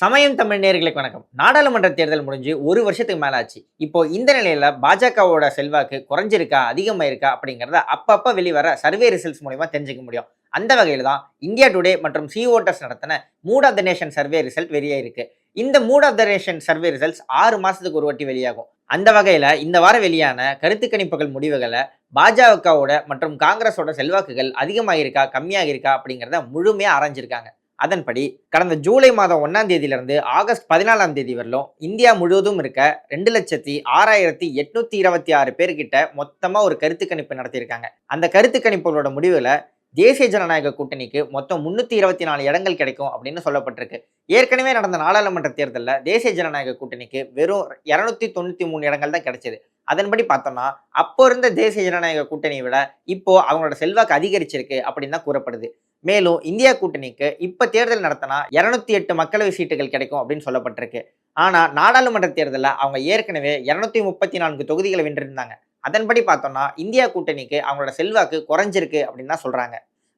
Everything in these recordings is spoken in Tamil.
சமயம் தமிழ் நேர்களுக்கு வணக்கம். நாடாளுமன்ற தேர்தல் முடிஞ்சு ஒரு வருஷத்துக்கு மேலே ஆச்சு இப்போ இந்த நிலையில பாஜகவோட செல்வாக்கு குறைஞ்சிருக்கா அதிகமாயிருக்கா அப்படிங்கிறத அப்பப்ப வெளிவர சர்வே ரிசல்ட்ஸ் மூலயமா தெரிஞ்சுக்க முடியும். அந்த வகையில் தான் இந்தியா டுடே மற்றும் சி ஓட்டர்ஸ் நடத்தின mood of the nation survey result வெளியாயிருக்கு இந்த mood of the nation survey results ஆறு மாசத்துக்கு ஒரு வாட்டி வெளியாகும். அந்த வகையில் இந்த வாரம் வெளியான கருத்து கணிப்புகள் முடிவுகளை பாஜகவோட மற்றும் காங்கிரஸோட செல்வாக்குகள் அதிகமாகிருக்கா கம்மியாக இருக்கா அப்படிங்கிறத முழுமையாக ஆராய்ஞ்சிருக்காங்க. அதன்படி கடந்த ஜூலை மாதம் ஒன்றாம் தேதியிலிருந்து ஆகஸ்ட் பதினாலாம் தேதி வரலும் இந்தியா முழுவதும் இருக்க ரெண்டு லட்சத்தி ஆறாயிரத்தி எட்நூத்தி இருபத்தி ஆறு பேர்கிட்ட மொத்தமாக ஒரு கருத்து கணிப்பு நடத்தியிருக்காங்க. அந்த கருத்து கணிப்புகளோட முடிவில் தேசிய ஜனநாயக கூட்டணிக்கு மொத்தம் முன்னூற்றி இருபத்தி நாலு இடங்கள் கிடைக்கும் அப்படின்னு சொல்லப்பட்டிருக்கு. ஏற்கனவே நடந்த நாடாளுமன்ற தேர்தலில் தேசிய ஜனநாயக கூட்டணிக்கு வெறும் இரநூத்தி தொண்ணூற்றி மூணு இடங்கள் தான் கிடைச்சது. அதன்படி பார்த்தோம்னா அப்போ இருந்த தேசிய ஜனநாயக கூட்டணியை விட இப்போ அவங்களோட செல்வாக்கு அதிகரிச்சிருக்கு அப்படின்னு தான் கூறப்படுது. மேலும் இந்தியா கூட்டணிக்கு இப்போ தேர்தல் நடத்தினா இரநூத்தி எட்டு மக்களவை சீட்டுகள் கிடைக்கும் அப்படின்னு சொல்லப்பட்டிருக்கு. ஆனால் நாடாளுமன்ற தேர்தலில் அவங்க ஏற்கனவே இரநூத்தி முப்பத்தி நான்கு தொகுதிகளை வென்றிருந்தாங்க. அதன்படி பார்த்தோம்னா இந்தியா கூட்டணிக்கு அவங்களோட செல்வாக்கு குறைஞ்சிருக்கு அப்படின்னு தான் சொல்கிறாங்க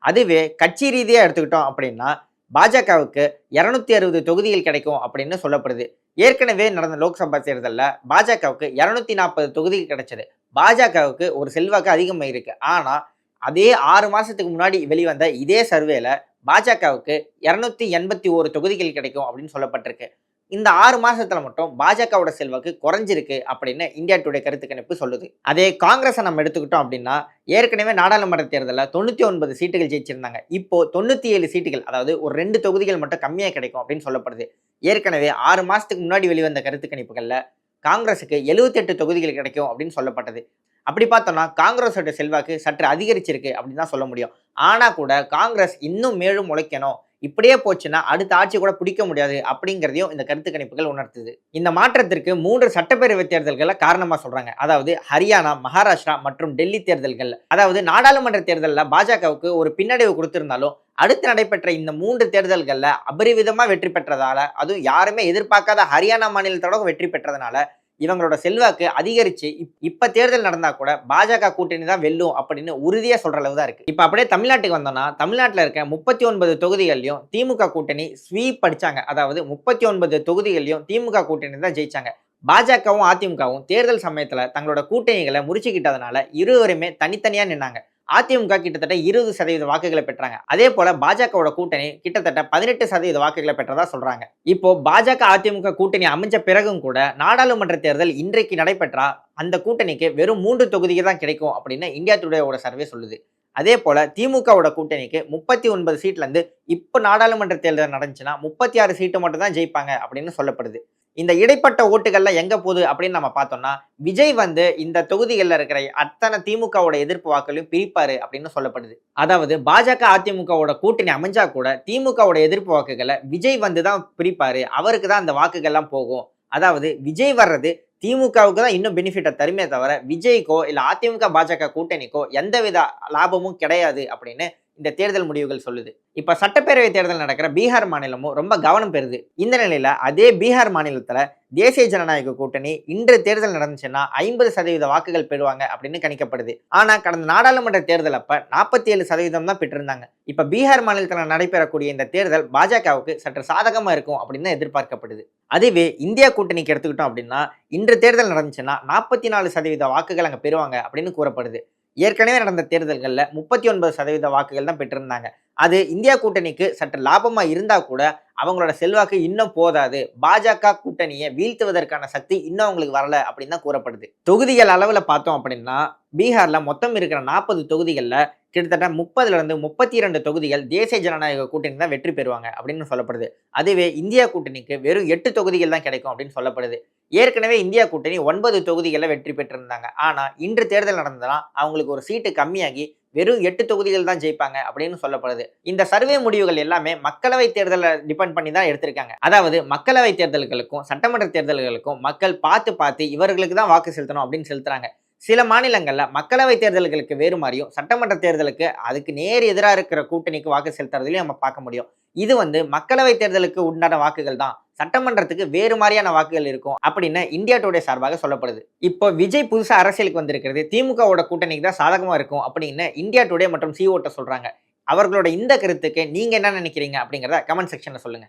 அதுவே கட்சி ரீதியாக எடுத்துக்கிட்டோம் அப்படின்னா பாஜகவுக்கு இரநூத்தி அறுபது தொகுதிகள் கிடைக்கும் அப்படின்னு சொல்லப்படுது. ஏற்கனவே நடந்த லோக்சபா தேர்தலில் பாஜகவுக்கு இரநூத்தி நாற்பது தொகுதிகள் கிடைச்சது. பாஜகவுக்கு ஒரு செல்வாக்கு அதிகமாக இருக்குது ஆனால் அதே ஆறு மாதத்துக்கு முன்னாடி வெளிவந்த இதே சர்வேல பாஜகவுக்கு இரநூத்தி எண்பத்தி ஒரு தொகுதிகள் கிடைக்கும் அப்படின்னு சொல்லப்பட்டிருக்கு. இந்த ஆறு மாசத்துல மட்டும் பாஜகவோட செல்வாக்கு குறைஞ்சிருக்கு அப்படின்னு இந்தியா டுடே கருத்து கணிப்பு சொல்லுது. அதே காங்கிரஸை நம்ம எடுத்துக்கிட்டோம் அப்படின்னா ஏற்கனவே நாடாளுமன்ற தேர்தலில் தொண்ணூற்றி ஒன்பது சீட்டுகள் ஜெயிச்சிருந்தாங்க. இப்போ தொண்ணூற்றி ஏழு சீட்டுகள் அதாவது ஒரு ரெண்டு தொகுதிகள் மட்டும் கம்மியாக கிடைக்கும் அப்படின்னு சொல்லப்படுது. ஏற்கனவே ஆறு மாதத்துக்கு முன்னாடி வெளிவந்த கருத்து கணிப்புகளில் காங்கிரஸுக்கு 78 தொகுதிகள் கிடைக்கும் அப்படின்னு சொல்லப்பட்டது. அப்படி பார்த்தோம்னா காங்கிரஸோட செல்வாக்கு சற்று அதிகரிச்சிருக்கு அப்படின்னு தான் சொல்ல முடியும். ஆனால் கூட காங்கிரஸ் இன்னும் மேலும் உழைக்கணும் இப்படியே போச்சுன்னா அடுத்த ஆட்சி கூட பிடிக்க முடியாது அப்படிங்கிறதையும் இந்த கருத்து கணிப்புகள் உணர்த்துது. இந்த மாற்றத்திற்கு மூன்று சட்டப்பேரவை தேர்தல்களை காரணமா சொல்றாங்க. அதாவது ஹரியானா மகாராஷ்டிரா மற்றும் டெல்லி தேர்தல்கள். அதாவது நாடாளுமன்ற தேர்தலில் பாஜகவுக்கு ஒரு பின்னடைவு கொடுத்திருந்தாலும் அடுத்து நடைபெற்ற இந்த மூன்று தேர்தல்களில் அபரிவிதமாக வெற்றி பெற்றதால அதுவும் யாருமே எதிர்பார்க்காத ஹரியானா மாநிலத்தோட வெற்றி பெற்றதுனால இவங்களோட செல்வாக்கு அதிகரிச்சு இப்- இப்ப தேர்தல் நடந்தா கூட பாஜக கூட்டணி தான் வெல்லும் அப்படின்னு உறுதியா சொல்ற அளவு தான் இருக்கு. இப்ப அப்படியே தமிழ்நாட்டுக்கு வந்தோம்னா தமிழ்நாட்டில் இருக்க முப்பத்தி ஒன்பது தொகுதிகளையும் திமுக கூட்டணி ஸ்வீப் படிச்சாங்க அதாவது முப்பத்தி ஒன்பது தொகுதிகளையும் திமுக கூட்டணி தான் ஜெயிச்சாங்க. பாஜகவும் அதிமுகவும் தேர்தல் சமயத்துல தங்களோட கூட்டணிகளை முறிச்சுக்கிட்டதுனால இருவருமே தனித்தனியா நின்னாங்க. அதிமுக கிட்டத்தட்ட இருபது சதவீத வாக்குகளை பெற்றாங்க. அதே போல பாஜகவோட கூட்டணி கிட்டத்தட்ட பதினெட்டு சதவீத வாக்குகளை பெற்றதா சொல்றாங்க. இப்போ பாஜக அதிமுக கூட்டணி அமைஞ்ச பிறகும் கூட நாடாளுமன்ற தேர்தல் இன்றைக்கு நடைபெற்றா அந்த கூட்டணிக்கு வெறும் மூன்று தொகுதிகள் தான் கிடைக்கும் அப்படின்னு இந்தியா டுடேவோட சர்வே சொல்லுது. அதே போல திமுகவோட கூட்டணிக்கு முப்பத்தி ஒன்பது சீட்ல இருந்து இப்போ நாடாளுமன்ற தேர்தல் நடந்துச்சுன்னா முப்பத்தி ஆறு சீட்டு மட்டும் தான் ஜெயிப்பாங்க அப்படின்னு சொல்லப்படுது. இந்த இடைப்பட்ட ஓட்டுகள்லாம் எங்க போகுது அப்படின்னு நம்ம பார்த்தோம்னா விஜய் வந்து இந்த தொகுதிகளில் இருக்கிற அத்தனை திமுகவோட எதிர்ப்பு வாக்குகளையும் பிரிப்பாரு அப்படின்னு சொல்லப்படுது. அதாவது பாஜக அதிமுகவோட கூட்டணி அமைஞ்சா கூட திமுகவோட எதிர்ப்பு வாக்குகளை விஜய் வந்து தான் பிரிப்பாரு. அவருக்கு தான் அந்த வாக்குகள்லாம் போகும். அதாவது விஜய் வர்றது திமுகவுக்கு தான் இன்னும் பெனிஃபிட்டை தருமே தவிர விஜய்க்கோ இல்லை அதிமுக பாஜக கூட்டணிக்கோ எந்தவித லாபமும் கிடையாது அப்படின்னு இந்த தேர்தல் முடிவுகள் சொல்லுது. இப்போ சட்டப்பேரவை தேர்தல் நடக்கிற பீகார் மாநிலமும் ரொம்ப கவனம் பெறுது. இந்த நிலையில அதே பீகார் மாநிலத்துல தேசிய ஜனநாயக கூட்டணி இன்று தேர்தல் நடந்துச்சுன்னா ஐம்பது சதவீத வாக்குகள் பெறுவாங்க அப்படின்னு கணிக்கப்படுது. ஆனா கடந்த நாடாளுமன்ற தேர்தல் அப்ப நாற்பத்தி ஏழு சதவீதம் தான் பெற்றிருந்தாங்க. இப்ப பீகார் மாநிலத்தில் நடைபெறக்கூடிய இந்த தேர்தல் பாஜகவுக்கு சற்று சாதகமா இருக்கும் அப்படின்னு தான் எதிர்பார்க்கப்படுது. அதுவே இந்தியா கூட்டணிக்கு எடுத்துக்கிட்டோம் அப்படின்னா இன்று தேர்தல் நடந்துச்சுன்னா நாற்பத்தி நாலு சதவீத வாக்குகள் அங்க பெறுவாங்க அப்படின்னு கூறப்படுது. ஏற்கனவே நடந்த தேர்தல்களில் முப்பத்தி ஒன்பது சதவீத வாக்குகள் தான் பெற்றிருந்தாங்க. அது இந்தியா கூட்டணிக்கு சற்று லாபமாக இருந்தால் கூட அவங்களோட செல்வாக்கு இன்னும் போதாது. பாஜக கூட்டணியை வீழ்த்துவதற்கான சக்தி இன்னும் அவங்களுக்கு வரல அப்படின்னு தான் கூறப்படுது. தொகுதிகள் அளவில் பார்த்தோம் அப்படின்னா பீகாரில் மொத்தம் இருக்கிற நாற்பது தொகுதிகளில் கிட்டத்தட்ட முப்பதுலேருந்து முப்பத்தி இரண்டு தொகுதிகள் தேசிய ஜனநாயக கூட்டணி தான் வெற்றி பெறுவாங்க அப்படின்னு சொல்லப்படுது. அதுவே இந்தியா கூட்டணிக்கு வெறும் எட்டு தொகுதிகள் தான் கிடைக்கும் அப்படின்னு சொல்லப்படுது. ஏற்கனவே இந்தியா கூட்டணி ஒன்பது தொகுதிகளில் வெற்றி பெற்றிருந்தாங்க. ஆனால் இன்று தேர்தல் நடந்ததுனா அவங்களுக்கு ஒரு சீட்டு கம்மியாகி வெறும் எட்டு தொகுதிகள் தான் ஜெயிப்பாங்க அப்படின்னு சொல்லப்படுது. இந்த சர்வே முடிவுகள் எல்லாமே மக்களவை தேர்தலை டிபெண்ட் பண்ணி தான் எடுத்திருக்காங்க. அதாவது மக்களவை தேர்தல்களுக்கும் சட்டமன்ற தேர்தல்களுக்கும் மக்கள் பார்த்து பார்த்து இவர்களுக்கு தான் வாக்கு செலுத்தணும் அப்படின்னு செலுத்துறாங்க. சில மாநிலங்களில் மக்களவை தேர்தல்களுக்கு வேறு மாதிரியும் சட்டமன்ற தேர்தலுக்கு அதுக்கு நேர் எதிராக இருக்கிற கூட்டணிக்கு வாக்கு செலுத்துறதுலையும் நம்ம பார்க்க முடியும். இது வந்து மக்களவை தேர்தலுக்கு உண்டான வாக்குகள் தான். சட்டமன்றத்துக்கு வேறு மாதிரியான வாக்குகள் இருக்கும் அப்படின்னு இந்தியா டுடே சார்பாக சொல்லப்படுது. இப்போ விஜய் புதுசா அரசியலுக்கு வந்திருக்கிறது. திமுகவோட கூட்டணிக்கு தான் சாதகமா இருக்கும் அப்படின்னு இந்தியா டுடே மற்றும் சிஓட்ட சொல்கிறாங்க சொல்றாங்க. அவர்களோட இந்த கருத்துக்கு நீங்க என்ன நினைக்கிறீங்க அப்படிங்கிறத கமெண்ட் செக்ஷன்ல சொல்லுங்க.